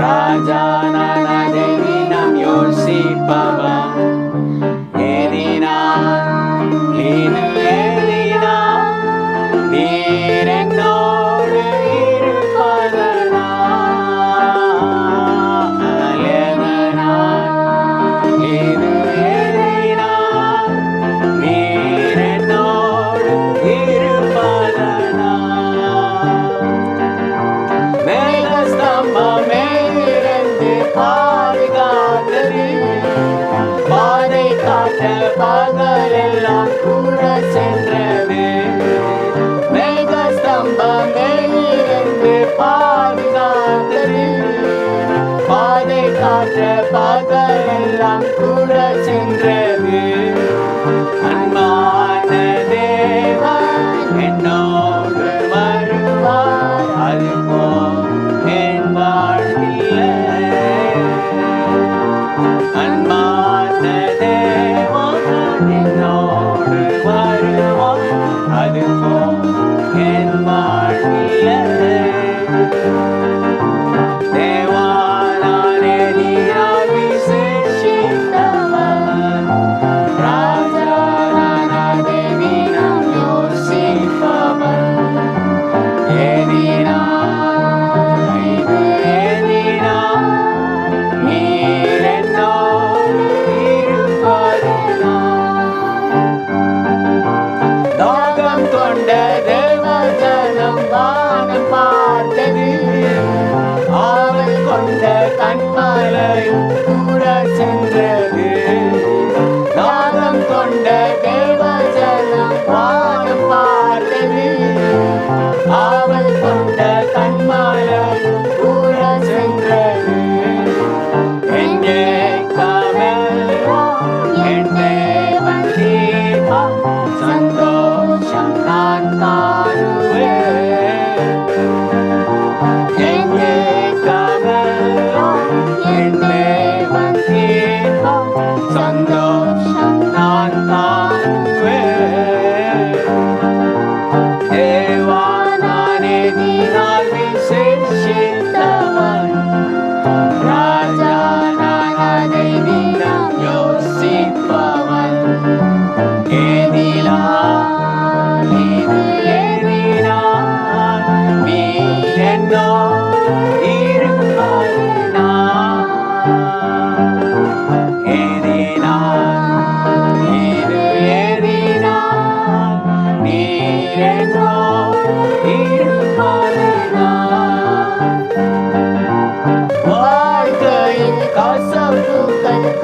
Raja na na devi nam yon si pam. காட்ட பகலெல்லாம் கூட சென்றது மேகஸ்தம்பமே இருந்து பாதுகாத்தது. பாதை காற்ற பகலெல்லாம் கூட சென்றது அன்பான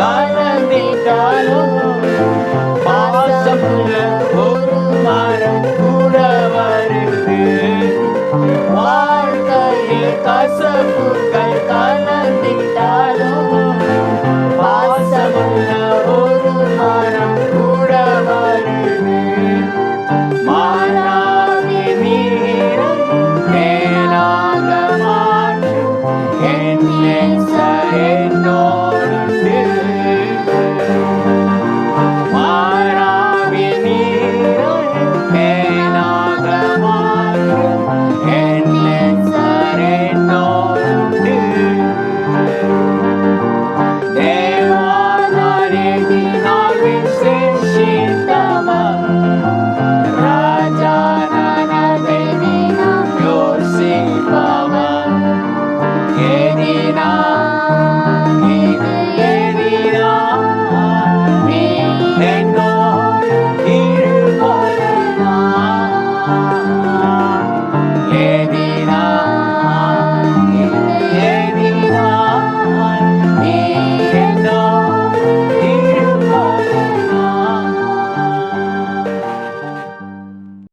कर विचारो पास फूल फूल मार।